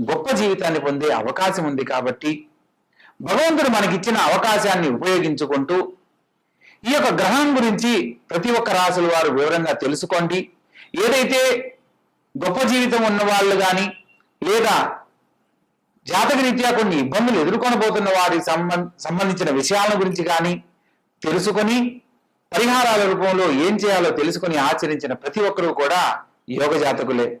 గొప్ప జీవితాన్ని పొందే అవకాశం ఉంది కాబట్టి భగవంతుడు మనకిచ్చిన అవకాశాన్ని ఉపయోగించుకుంటూ ఈ యొక్క గ్రహం గురించి ప్రతి ఒక్క రాసుల వారు వివరంగా తెలుసుకోండి. ఏదైతే గొప్ప జీవితం ఉన్న వాళ్ళు కానీ లేదా జాతకరీత్యా కొన్ని ఇబ్బందులు ఎదుర్కొనబోతున్న వారి సంబం- సంబంధించిన విషయాల గురించి కానీ తెలుసుకొని పరిహారాల రూపంలో ఏం చేయాలో తెలుసుకొని ఆచరించిన ప్రతి ఒక్కరూ కూడా యోగ జాతకులే.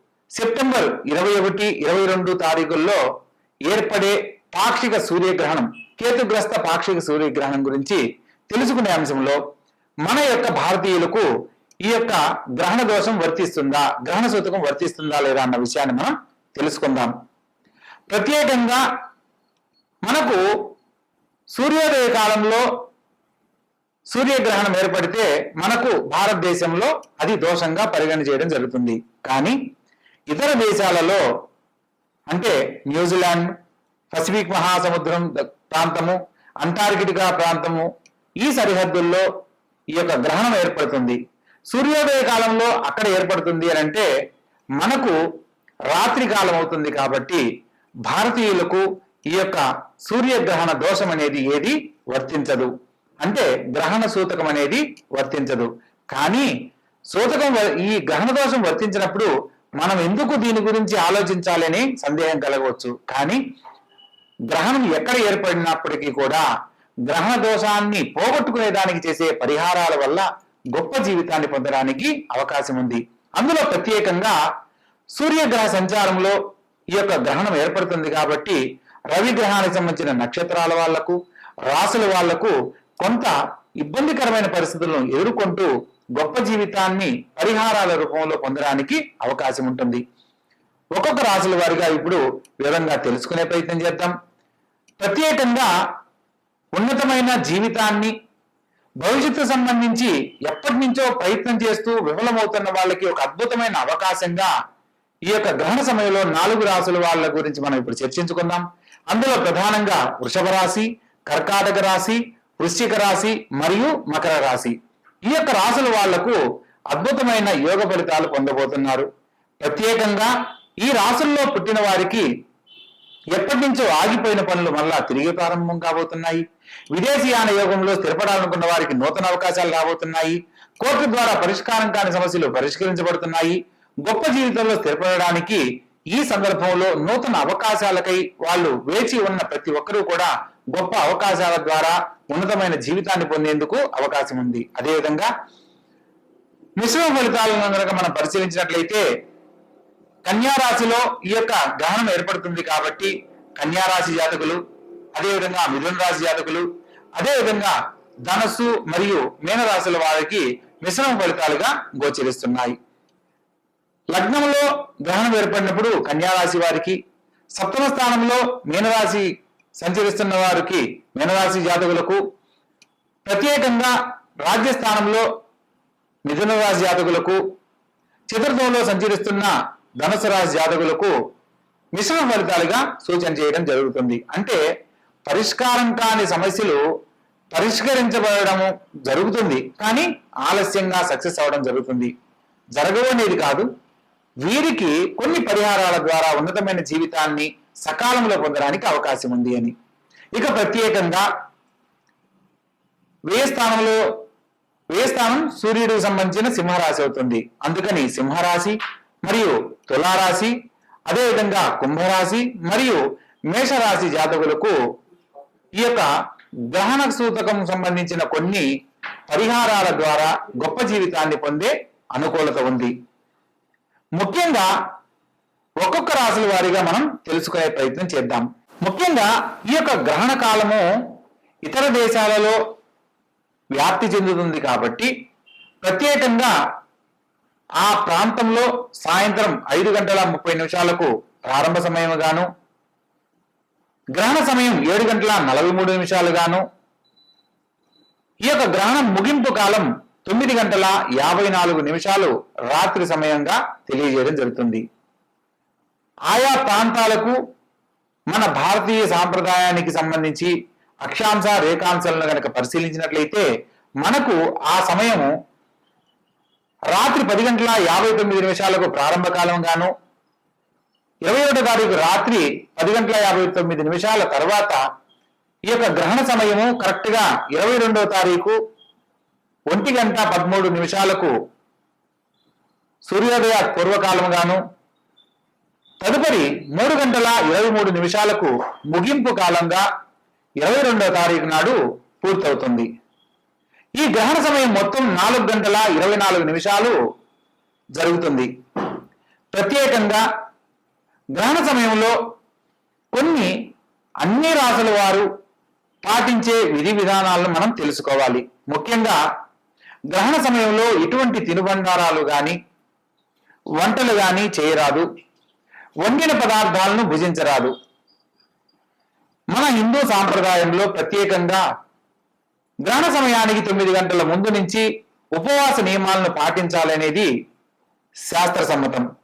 సెప్టెంబర్ ఇరవై ఒకటి ఇరవై రెండు తారీఖుల్లో ఏర్పడే పాక్షిక సూర్యగ్రహణం కేతుగ్రస్త పాక్షిక సూర్యగ్రహణం గురించి తెలుసుకునే అంశంలో మన యొక్క భారతీయులకు ఈ యొక్క గ్రహణ దోషం వర్తిస్తుందా గ్రహణ సూతకం వర్తిస్తుందా లేదా అన్న విషయాన్ని మనం తెలుసుకుందాం. ప్రత్యేకంగా మనకు సూర్యోదయ కాలంలో సూర్యగ్రహణం ఏర్పడితే మనకు భారతదేశంలో అది దోషంగా పరిగణ చేయడం జరుగుతుంది. కానీ ఇతర దేశాలలో అంటే న్యూజిలాండ్ పసిఫిక్ మహాసముద్రం ప్రాంతము అంటార్కిటికా ప్రాంతము ఈ సరిహద్దుల్లో ఈ యొక్క గ్రహణం ఏర్పడుతుంది. సూర్యోదయ కాలంలో అక్కడ ఏర్పడుతుంది అని అంటే మనకు రాత్రి కాలం అవుతుంది కాబట్టి భారతీయులకు ఈ యొక్క సూర్యగ్రహణ దోషం అనేది ఏది వర్తించదు. అంటే గ్రహణ సూతకం అనేది వర్తించదు. కానీ సూతకం ఈ గ్రహణ దోషం వర్తించినప్పుడు మనం ఎందుకు దీని గురించి ఆలోచించాలని సందేహం కలగవచ్చు. కానీ గ్రహణం ఎక్కడ ఏర్పడినప్పటికీ కూడా గ్రహణ దోషాన్ని పోగొట్టుకునే దానికి చేసే పరిహారాల వల్ల గొప్ప జీవితాన్ని పొందడానికి అవకాశం ఉంది. అందులో ప్రత్యేకంగా సూర్యగ్రహ సంచారంలో ఈ యొక్క గ్రహణం ఏర్పడుతుంది కాబట్టి రవి గ్రహానికి సంబంధించిన నక్షత్రాల వాళ్ళకు రాసుల వాళ్ళకు కొంత ఇబ్బందికరమైన పరిస్థితులను ఎదుర్కొంటూ గొప్ప జీవితాన్ని పరిహారాల రూపంలో పొందడానికి అవకాశం ఉంటుంది. ఒక్కొక్క రాశుల వారిగా ఇప్పుడు వివరంగా తెలుసుకునే ప్రయత్నం చేద్దాం. ప్రత్యేకంగా ఉన్నతమైన జీవితాన్ని భవిష్యత్తు సంబంధించి ఎప్పటి నుంచో ప్రయత్నం చేస్తూ విఫలమవుతున్న వాళ్ళకి ఒక అద్భుతమైన అవకాశంగా ఈ యొక్క గ్రహణ సమయంలో నాలుగు రాసుల వాళ్ళ గురించి మనం ఇప్పుడు చర్చించుకుందాం. అందులో ప్రధానంగా వృషభ రాశి కర్కాటక రాశి వృశ్చిక రాశి మరియు మకర రాశి. ఈ యొక్క రాసుల వాళ్ళకు అద్భుతమైన యోగ ఫలితాలు పొందబోతున్నారు. ప్రత్యేకంగా ఈ రాసుల్లో పుట్టిన వారికి ఎప్పటి నుంచో ఆగిపోయిన పనులు మళ్ళా తిరిగి ప్రారంభం కాబోతున్నాయి. విదేశీయాన యోగంలో స్థిరపడాలనుకున్న వారికి నూతన అవకాశాలు రాబోతున్నాయి. కోర్టు ద్వారా పరిష్కారం కాని సమస్యలు పరిష్కరించబడుతున్నాయి. గొప్ప జీవితంలో స్థిరపడడానికి ఈ సందర్భంలో నూతన అవకాశాలకై వాళ్ళు వేచి ఉన్న ప్రతి ఒక్కరూ కూడా గొప్ప అవకాశాల ద్వారా ఉన్నతమైన జీవితాన్ని పొందేందుకు అవకాశం ఉంది. అదేవిధంగా మిశ్రమ ఫలితాలను కనుక మనం పరిశీలించినట్లయితే కన్యారాశిలో ఈ యొక్క గ్రహణం ఏర్పడుతుంది కాబట్టి కన్యారాశి జాతకులు అదేవిధంగా మిథున రాశి జాతకులు అదేవిధంగా ధనస్సు మరియు మీనరాశుల వారికి మిశ్రమ ఫలితాలుగా గోచరిస్తున్నాయి. లగ్నంలో గ్రహణం ఏర్పడినప్పుడు కన్యారాశి వారికి సప్తమ స్థానంలో మీనరాశి సంచరిస్తున్న వారికి మీనరాశి జాతకులకు ప్రత్యేకంగా రాజ్యస్థానంలో మిథున రాశి జాతకులకు చతుర్థంలో సంచరిస్తున్న ధనుసు రాశి జాతకులకు మిశ్రమ ఫలితాలుగా సూచన చేయడం జరుగుతుంది. అంటే పరిష్కారం కాని సమస్యలు పరిష్కరించబడము జరుగుతుంది. కానీ ఆలస్యంగా సక్సెస్ అవ్వడం జరుగుతుంది. జరగవు అనేది కాదు. వీరికి కొన్ని పరిహారాల ద్వారా ఉన్నతమైన జీవితాన్ని సకాలంలో పొందడానికి అవకాశం ఉంది అని. ఇక ప్రత్యేకంగా వ్యయ స్థానంలో వ్యయ స్థానం సూర్యుడికి సంబంధించిన సింహరాశి అవుతుంది. అందుకని సింహరాశి మరియు తులారాశి అదేవిధంగా కుంభరాశి మరియు మేషరాశి జాతకులకు ఈ యొక్క గ్రహణ సూతకం సంబంధించిన కొన్ని పరిహారాల ద్వారా గొప్ప జీవితాన్ని పొందే అనుకూలత ఉంది. ముఖ్యంగా ఒక్కొక్క రాశుల వారీగా మనం తెలుసుకునే ప్రయత్నం చేద్దాం. ముఖ్యంగా ఈ యొక్క గ్రహణ కాలము ఇతర దేశాలలో వ్యాప్తి చెందుతుంది కాబట్టి ప్రత్యేకంగా ఆ ప్రాంతంలో సాయంత్రం ఐదు గంటల ముప్పై నిమిషాలకు ప్రారంభ సమయం గాను గ్రహణ సమయం ఏడు గంటల నలభై మూడు నిమిషాలు గాను ఈ యొక్క గ్రహణం ముగింపు కాలం తొమ్మిది గంటల యాభై నాలుగు నిమిషాలు రాత్రి సమయంగా తెలియజేయడం జరుగుతుంది. ఆయా ప్రాంతాలకు మన భారతీయ సాంప్రదాయానికి సంబంధించి అక్షాంశ రేఖాంశాలను కనుక పరిశీలించినట్లయితే మనకు ఆ సమయము రాత్రి పది గంటల యాభై తొమ్మిది నిమిషాలకు ప్రారంభ కాలం గాను ఇరవై ఒకటో తారీఖు రాత్రి పది గంటల యాభై తొమ్మిది నిమిషాల తర్వాత ఈ యొక్క గ్రహణ సమయము కరెక్ట్గా ఇరవై రెండవ తారీఖు ఒంటి గంట పదమూడు నిమిషాలకు సూర్యోదయ పూర్వకాలం గాను తదుపరి మూడు గంటల ఇరవై మూడు నిమిషాలకు ముగింపు కాలంగా ఇరవై రెండవ తారీఖు నాడు పూర్తవుతుంది. ఈ గ్రహణ సమయం మొత్తం నాలుగు గంటల ఇరవై నాలుగు నిమిషాలు జరుగుతుంది. ప్రత్యేకంగా గ్రహణ సమయంలో కొన్ని అన్ని రాసుల వారు పాటించే విధి విధానాలను మనం తెలుసుకోవాలి. ముఖ్యంగా గ్రహణ సమయంలో ఎటువంటి తినుబండారాలు కానీ వంటలు కానీ చేయరాదు. వండిన పదార్థాలను భుజించరాదు. మన హిందూ సాంప్రదాయంలో ప్రత్యేకంగా గ్రహణ సమయానికి తొమ్మిది గంటల ముందు నుంచి ఉపవాస నియమాలను పాటించాలనేది శాస్త్ర సమ్మతం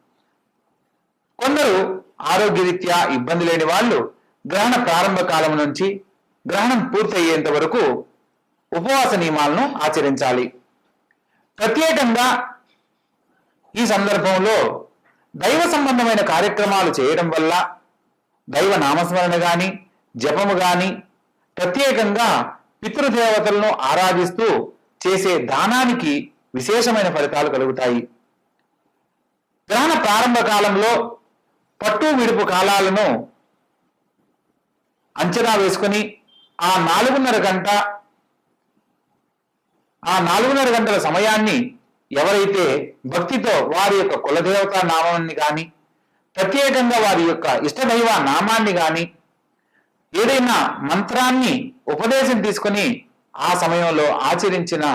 కొందరు ఆరోగ్యరీత్యా ఇబ్బంది లేని వాళ్ళు గ్రహణ ప్రారంభ కాలం నుంచి గ్రహణం పూర్తయ్యేంత వరకు ఉపవాస నియమాలను ఆచరించాలి. ప్రత్యేకంగా ఈ సందర్భంలో దైవ సంబంధమైన కార్యక్రమాలు చేయడం వల్ల దైవ నామస్మరణ కానీ జపము కానీ ప్రత్యేకంగా పితృదేవతలను ఆరాధిస్తూ చేసే దానానికి విశేషమైన ఫలితాలు కలుగుతాయి. గ్రహణ ప్రారంభ కాలంలో పట్టు విడుపు కాలాలను అంచనా వేసుకుని ఆ నాలుగున్నర గంట ఆ నాలుగున్నర గంటల సమయాన్ని ఎవరైతే భక్తితో వారి యొక్క కులదేవత నామాన్ని కానీ ప్రత్యేకంగా వారి యొక్క ఇష్టదైవ నామాన్ని కానీ ఏదైనా మంత్రాన్ని ఉపదేశం తీసుకుని ఆ సమయంలో ఆచరించిన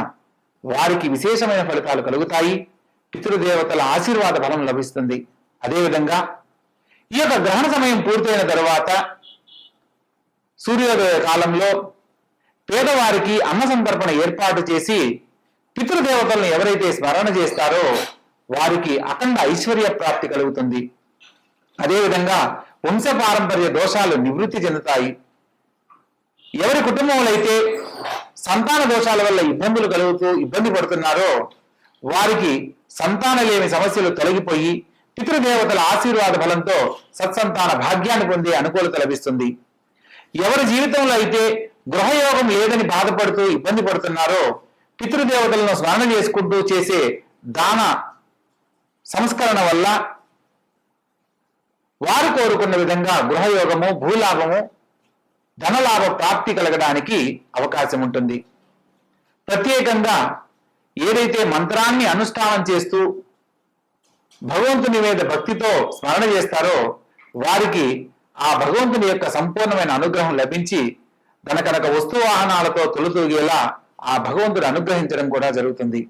వారికి విశేషమైన ఫలితాలు కలుగుతాయి. పితృదేవతల ఆశీర్వాద ఫలం లభిస్తుంది. అదేవిధంగా ఈ యొక్క గ్రహణ సమయం పూర్తయిన తర్వాత సూర్యోదయ కాలంలో పేదవారికి అన్న సంతర్పణ ఏర్పాటు చేసి పితృదేవతలను ఎవరైతే స్మరణ చేస్తారో వారికి అఖండ ఐశ్వర్య ప్రాప్తి కలుగుతుంది. అదేవిధంగా వంశపారంపర్య దోషాలు నివృత్తి చెందుతాయి. ఎవరి కుటుంబంలో అయితే సంతాన దోషాల వల్ల ఇబ్బందులు కలుగుతూ ఇబ్బంది పడుతున్నారో వారికి సంతాన లేని సమస్యలు తొలగిపోయి పితృదేవతల ఆశీర్వాద ఫలంతో సత్సంతాన భాగ్యాన్ని పొందే అనుకూలత లభిస్తుంది. ఎవరి జీవితంలో అయితే గృహయోగం లేదని బాధపడుతూ ఇబ్బంది పడుతున్నారో పితృదేవతలను స్మరణ చేసుకుంటూ చేసే దాన సంస్కరణ వల్ల వారు కోరుకున్న విధంగా గృహయోగము భూలాభము ధనలాభ ప్రాప్తి కలగడానికి అవకాశం ఉంటుంది. ప్రత్యేకంగా ఏదైతే మంత్రాన్ని అనుష్ఠానం చేస్తూ భగవంతుని మీద భక్తితో స్మరణ చేస్తారో వారికి ఆ భగవంతుని యొక్క సంపూర్ణమైన అనుగ్రహం లభించి గనకనక వస్తు వాహనాలతో తొలుతూగేలా ఆ భగవంతుడు అనుగ్రహించడం కూడా జరుగుతుంది.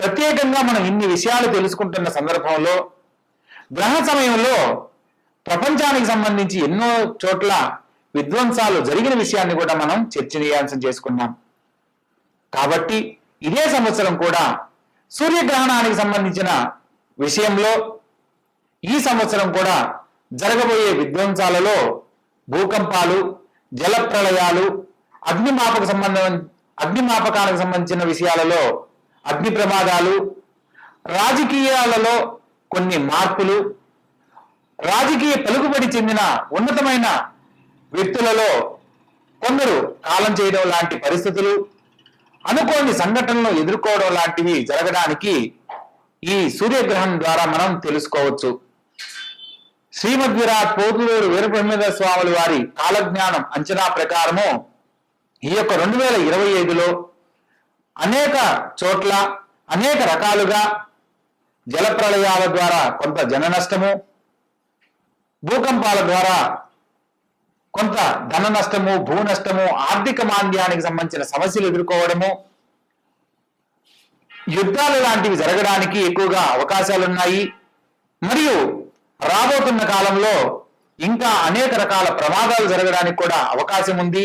ప్రత్యేకంగా మనం ఇన్ని విషయాలు తెలుసుకుంటున్న సందర్భంలో గ్రహణ సమయంలో ప్రపంచానికి సంబంధించి ఎన్నో చోట్ల విధ్వంసాలు జరిగిన విషయాన్ని కూడా మనం చర్చనీయాంశం చేసుకున్నాం. కాబట్టి ఇదే సంవత్సరం కూడా సూర్యగ్రహణానికి సంబంధించిన విషయంలో ఈ సంవత్సరం కూడా జరగబోయే విధ్వంసాలలో భూకంపాలు జలప్రళయాలు అగ్నిమాపక సంబంధం అగ్నిమాపకాలకు సంబంధించిన విషయాలలో అగ్ని ప్రమాదాలు రాజకీయాలలో కొన్ని మార్పులు రాజకీయ పలుకుబడి చెందిన ఉన్నతమైన వ్యక్తులలో కొందరు కాలం చేయడం లాంటి పరిస్థితులు అనుకోని సంఘటనలు ఎదుర్కోవడం లాంటివి జరగడానికి ఈ సూర్యగ్రహణం ద్వారా మనం తెలుసుకోవచ్చు. శ్రీమద్విరాట్ పోతులూరు వీరబ్రహ్మేంద్ర స్వాముల వారి కాలజ్ఞానం అంచనా ప్రకారము ఈ యొక్క రెండు వేల ఇరవై ఐదులో అనేక చోట్ల అనేక రకాలుగా జలప్రళయాల ద్వారా కొంత జన నష్టము భూకంపాల ద్వారా కొంత ధన నష్టము భూ నష్టము ఆర్థిక మాంద్యానికి సంబంధించిన సమస్యలు ఎదుర్కోవడము యుద్ధాలు లాంటివి జరగడానికి ఎక్కువగా అవకాశాలు ఉన్నాయి మరియు రాబోతున్న కాలంలో ఇంకా అనేక రకాల ప్రమాదాలు జరగడానికి కూడా అవకాశం ఉంది.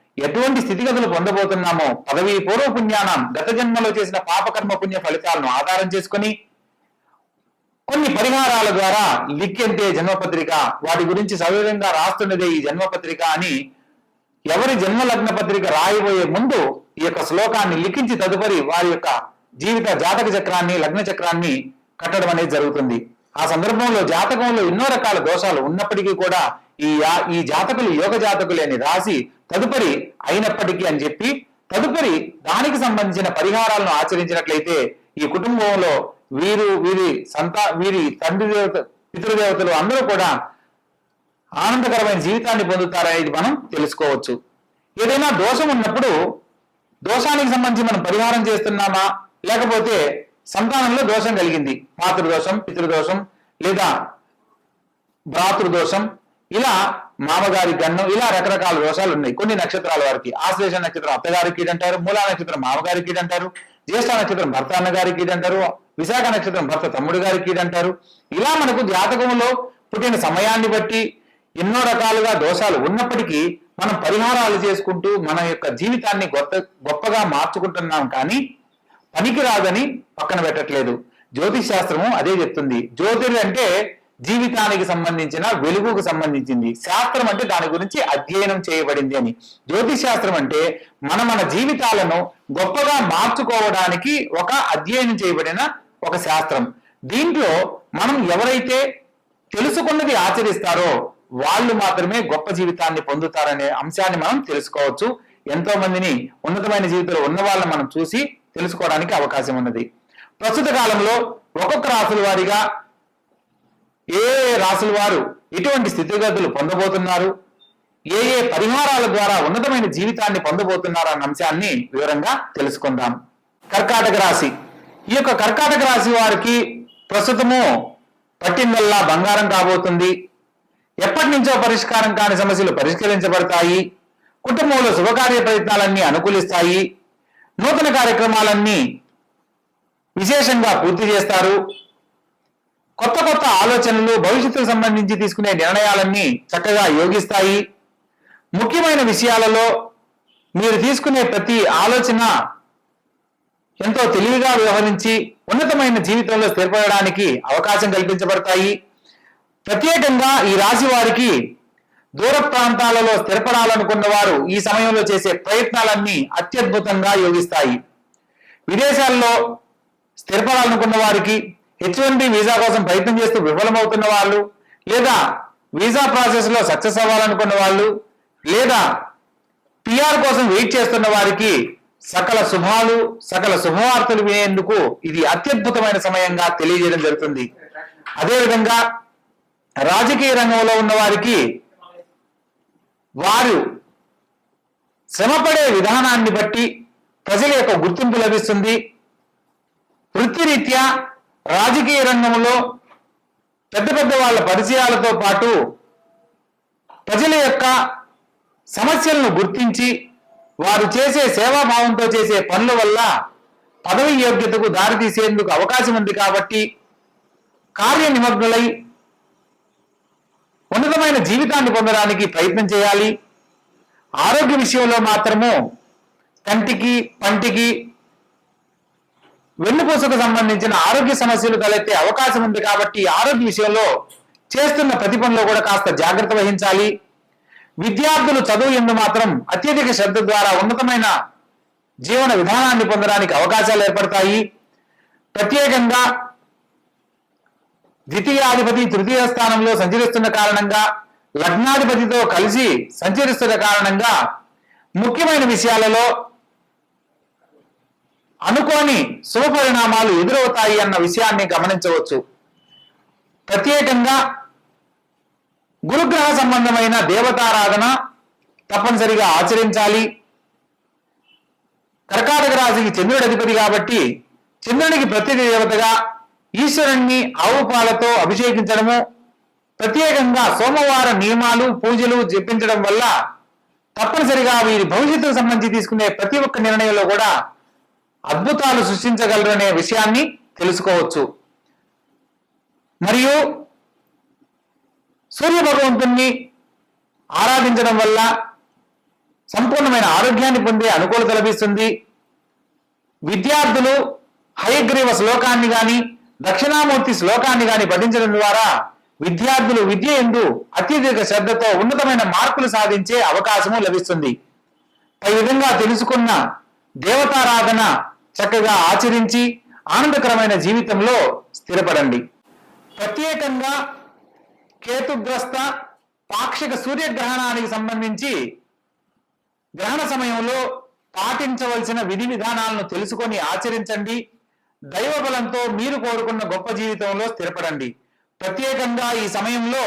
ఎటువంటి స్థితిగతులు పొందబోతున్నామో పదవి పూర్వ పుణ్యానం గత జన్మలో చేసిన పాపకర్మ పుణ్య ఫలితాలను ఆధారం చేసుకొని కొన్ని పరిహారాల ద్వారా లిఖ్యంతే జన్మపత్రిక వాటి గురించి సవివరంగా రాస్తున్నదే ఈ జన్మపత్రిక అని ఎవరి జన్మలగ్న పత్రిక రాయబోయే ముందు ఈ యొక్క శ్లోకాన్ని లిఖించి తదుపరి వారి యొక్క జీవిత జాతక చక్రాన్ని లగ్న చక్రాన్ని కట్టడం అనేది జరుగుతుంది. ఆ సందర్భంలో జాతకంలో ఎన్నో రకాల దోషాలు ఉన్నప్పటికీ కూడా ఈ ఈ జాతకులు యోగ జాతకులు అని రాసి తదుపరి అయినప్పటికీ అని చెప్పి తదుపరి దానికి సంబంధించిన పరిహారాలను ఆచరించినట్లయితే ఈ కుటుంబంలో వీరు వీరి సంతా వీరి తండ్రి దేవత పితృదేవతలు అందరూ కూడా ఆనందకరమైన జీవితాన్ని పొందుతారనేది మనం తెలుసుకోవచ్చు. ఏదైనా దోషం ఉన్నప్పుడు దోషానికి సంబంధించి మనం పరిహారం చేస్తున్నామా? లేకపోతే సంతానంలో దోషం కలిగింది. మాతృదోషం పితృదోషం లేదా భ్రాతృదోషం ఇలా మామగారి గన్నం ఇలా రకరకాల దోషాలు ఉన్నాయి. కొన్ని నక్షత్రాల వారికి ఆశ్లేష నక్షత్రం అత్తగారి కీడు అంటారు మూలా నక్షత్రం మామగారి కీడు అంటారు జ్యేష్ఠ నక్షత్రం భర్త అన్నగారి కీడు అంటారు విశాఖ నక్షత్రం భర్త తమ్ముడు గారి కీడు అంటారు ఇలా మనకు జాతకంలో పుట్టిన సమయాన్ని బట్టి ఎన్నో రకాలుగా దోషాలు ఉన్నప్పటికీ మనం పరిహారాలు చేసుకుంటూ మన యొక్క జీవితాన్ని గొప్ప గొప్పగా మార్చుకుంటున్నాం కానీ పనికి రాదని పక్కన పెట్టట్లేదు. జ్యోతిష్ శాస్త్రము అదే చెప్తుంది. జ్యోతిర్ అంటే జీవితానికి సంబంధించిన వెలుగుకు సంబంధించింది. శాస్త్రం అంటే దాని గురించి అధ్యయనం చేయబడింది అని. జ్యోతిష్ శాస్త్రం అంటే మన మన జీవితాలను గొప్పగా మార్చుకోవడానికి ఒక అధ్యయనం చేయబడిన ఒక శాస్త్రం. దీంట్లో మనం ఎవరైతే తెలుసుకున్నది ఆచరిస్తారో వాళ్ళు మాత్రమే గొప్ప జీవితాన్ని పొందుతారనే అంశాన్ని మనం తెలుసుకోవచ్చు. ఎంతో మందిని ఉన్నతమైన జీవితంలో ఉన్న వాళ్ళని మనం చూసి తెలుసుకోవడానికి అవకాశం ఉన్నది. ప్రస్తుత కాలంలో ఒక్కొక్క రాసుల వారిగా ఏ ఏ రాసుల వారు ఎటువంటి స్థితిగతులు పొందబోతున్నారు? ఏ ఏ పరిహారాల ద్వారా ఉన్నతమైన జీవితాన్ని పొందబోతున్నారు అన్న అంశాన్ని వివరంగా తెలుసుకుందాం. కర్కాటక రాశి. ఈ యొక్క కర్కాటక రాశి వారికి ప్రస్తుతము పట్టిందల్లా బంగారం కాబోతుంది. ఎప్పటి నుంచో పరిష్కారం కాని సమస్యలు పరిష్కరించబడతాయి. కుటుంబంలో శుభకార్య ప్రయత్నాలన్నీ అనుకూలిస్తాయి. నూతన కార్యక్రమాలన్నీ విశేషంగా పూర్తి చేస్తారు. కొత్త కొత్త ఆలోచనలు భవిష్యత్తుకు సంబంధించి తీసుకునే నిర్ణయాలన్నీ చక్కగా యోగిస్తాయి. ముఖ్యమైన విషయాలలో మీరు తీసుకునే ప్రతి ఆలోచన ఎంతో తెలివిగా వ్యవహరించి ఉన్నతమైన జీవితంలో స్థిరపడడానికి అవకాశం కల్పించబడతాయి. ప్రత్యేకంగా ఈ రాశి వారికి దూర ప్రాంతాలలో స్థిరపడాలనుకున్న వారు ఈ సమయంలో చేసే ప్రయత్నాలన్నీ అత్యద్భుతంగా యోగిస్తాయి. విదేశాల్లో స్థిరపడాలనుకున్న వారికి హెచ్ వన్ బి వీసా కోసం ప్రయత్నం చేస్తూ విఫలమవుతున్న వాళ్ళు లేదా వీసా ప్రాసెస్లో సక్సెస్ అవ్వాలనుకున్న వాళ్ళు లేదా పిఆర్ కోసం వెయిట్ చేస్తున్న వారికి సకల శుభాలు సకల శుభవార్తలు వినేందుకు ఇది అత్యద్భుతమైన సమయంగా తెలియజేయడం జరుగుతుంది. అదేవిధంగా రాజకీయ రంగంలో ఉన్న వారికి వారు శ్రమపడే విధానాన్ని బట్టి ప్రజల యొక్క గుర్తింపు లభిస్తుంది. వృత్తిరీత్యా రాజకీయ రంగంలో పెద్ద పెద్ద వాళ్ళ పరిచయాలతో పాటు ప్రజల యొక్క సమస్యలను గుర్తించి వారు చేసే సేవాభావంతో చేసే పనుల వల్ల పదవి యోగ్యతకు దారితీసేందుకు అవకాశం ఉంది కాబట్టి కార్యనిమగ్నులై ఉన్నతమైన జీవితాన్ని పొందడానికి ప్రయత్నం చేయాలి. ఆరోగ్య విషయంలో మాత్రము కంటికి పంటికి వెన్నుపూసకు సంబంధించిన ఆరోగ్య సమస్యలు తలెత్తే అవకాశం ఉంది కాబట్టి ఆరోగ్య విషయంలో చేస్తున్న ప్రతి పనిలో కూడా కాస్త జాగ్రత్త వహించాలి. విద్యార్థులు చదువు ఎందు మాత్రం అత్యధిక శ్రద్ధ ద్వారా ఉన్నతమైన జీవన విధానాన్ని పొందడానికి అవకాశాలు ఏర్పడతాయి. ప్రత్యేకంగా ద్వితీయాధిపతి తృతీయ స్థానంలో సంచరిస్తున్న కారణంగా లగ్నాధిపతితో కలిసి సంచరిస్తున్న కారణంగా ముఖ్యమైన విషయాలలో అనుకోని శుభ పరిణామాలు ఎదురవుతాయి అన్న విషయాన్ని గమనించవచ్చు. ప్రత్యేకంగా గురుగ్రహ సంబంధమైన దేవతారాధన తప్పనిసరిగా ఆచరించాలి. కర్కాటక రాశికి చంద్రుడి అధిపతి కాబట్టి చంద్రునికి ప్రత్యేక దేవతగా ఈశ్వరుణ్ణి ఆవు పాలతో అభిషేకించడము ప్రత్యేకంగా సోమవార నియమాలు పూజలు జపించడం వల్ల తప్పనిసరిగా వీరి భవిష్యత్తుకు సంబంధించి తీసుకునే ప్రతి ఒక్క నిర్ణయంలో కూడా అద్భుతాలు సృష్టించగలరు అనే విషయాన్ని తెలుసుకోవచ్చు. మరియు సూర్య భగవంతుణ్ణి ఆరాధించడం వల్ల సంపూర్ణమైన ఆరోగ్యాన్ని పొందే అనుకూలత లభిస్తుంది. విద్యార్థులు హయగ్రీవ శ్లోకాన్ని కానీ దక్షిణామూర్తి శ్లోకాన్ని కానీ పఠించడం ద్వారా విద్యార్థులు విద్య ఎందు అత్యధిక శ్రద్ధతో ఉన్నతమైన మార్కులు సాధించే అవకాశము లభిస్తుంది. ఈ విధంగా తెలుసుకున్న దేవతారాధన చక్కగా ఆచరించి ఆనందకరమైన జీవితంలో స్థిరపడండి. ప్రత్యేకంగా కేతుగ్రస్త పాక్షిక సూర్యగ్రహణానికి సంబంధించి గ్రహణ సమయంలో పాటించవలసిన విధి విధానాలను తెలుసుకొని ఆచరించండి. దైవ బలంతో మీరు కోరుకున్న గొప్ప జీవితంలో స్థిరపడండి. ప్రత్యేకంగా ఈ సమయంలో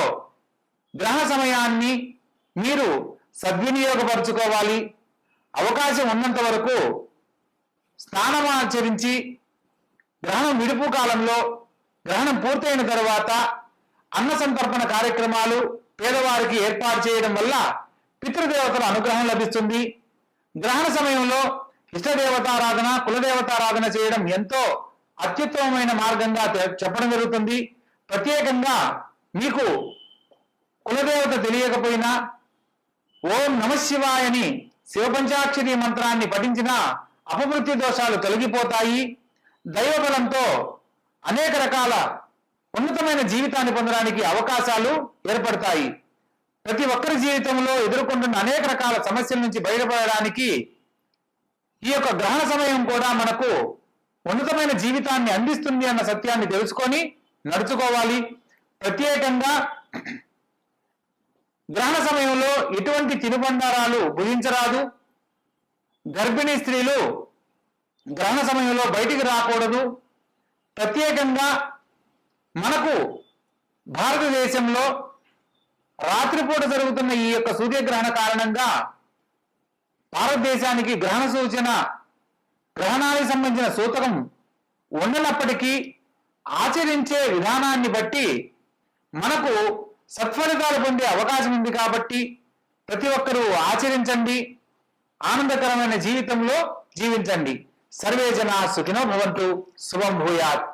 గ్రహణ సమయాన్ని మీరు సద్వినియోగపరచుకోవాలి. అవకాశం ఉన్నంత వరకు స్నానం ఆచరించి గ్రహణం విడుపు కాలంలో గ్రహణం పూర్తయిన తర్వాత అన్న సంతర్పణ కార్యక్రమాలు పేదవారికి ఏర్పాటు చేయడం వల్ల పితృదేవతల అనుగ్రహం లభిస్తుంది. గ్రహణ సమయంలో ఇష్టదేవతారాధన కులదేవతారాధన చేయడం ఎంతో అత్యుత్తమమైన మార్గంగా చెప్పడం జరుగుతుంది. ప్రత్యేకంగా మీకు కులదేవత తెలియకపోయినా ఓం నమశివాయని శివపంచాక్షరి మంత్రాన్ని పఠించిన అపమృత్యు దోషాలు తొలగిపోతాయి. దైవబలంతో అనేక రకాల ఉన్నతమైన జీవితాన్ని పొందడానికి అవకాశాలు ఏర్పడతాయి. ప్రతి ఒక్కరి జీవితంలో ఎదుర్కొంటున్న అనేక రకాల సమస్యల నుంచి బయటపడడానికి ఈ యొక్క గ్రహణ సమయం కూడా మనకు ఉన్నతమైన జీవితాన్ని అందిస్తుంది అన్న సత్యాన్ని తెలుసుకొని నడుచుకోవాలి. ప్రత్యేకంగా గ్రహణ సమయంలో ఎటువంటి తినుబండారాలు భుజించరాదు. గర్భిణీ స్త్రీలు గ్రహణ సమయంలో బయటికి రాకూడదు. ప్రత్యేకంగా మనకు భారతదేశంలో రాత్రిపూట జరుగుతున్న ఈ యొక్క సూర్యగ్రహణ కారణంగా భారతదేశానికి గ్రహణ సూచన గ్రహణానికి సంబంధించిన సూతకం ఉండనప్పటికీ ఆచరించే విధానాన్ని బట్టి మనకు సత్ఫలితాలు పొందే అవకాశం ఉంది కాబట్టి ప్రతి ఒక్కరూ ఆచరించండి. ఆనందకరమైన జీవితంలో జీవించండి. సర్వే జనా సుఖినో భవంతు. శుభం భూయాత్.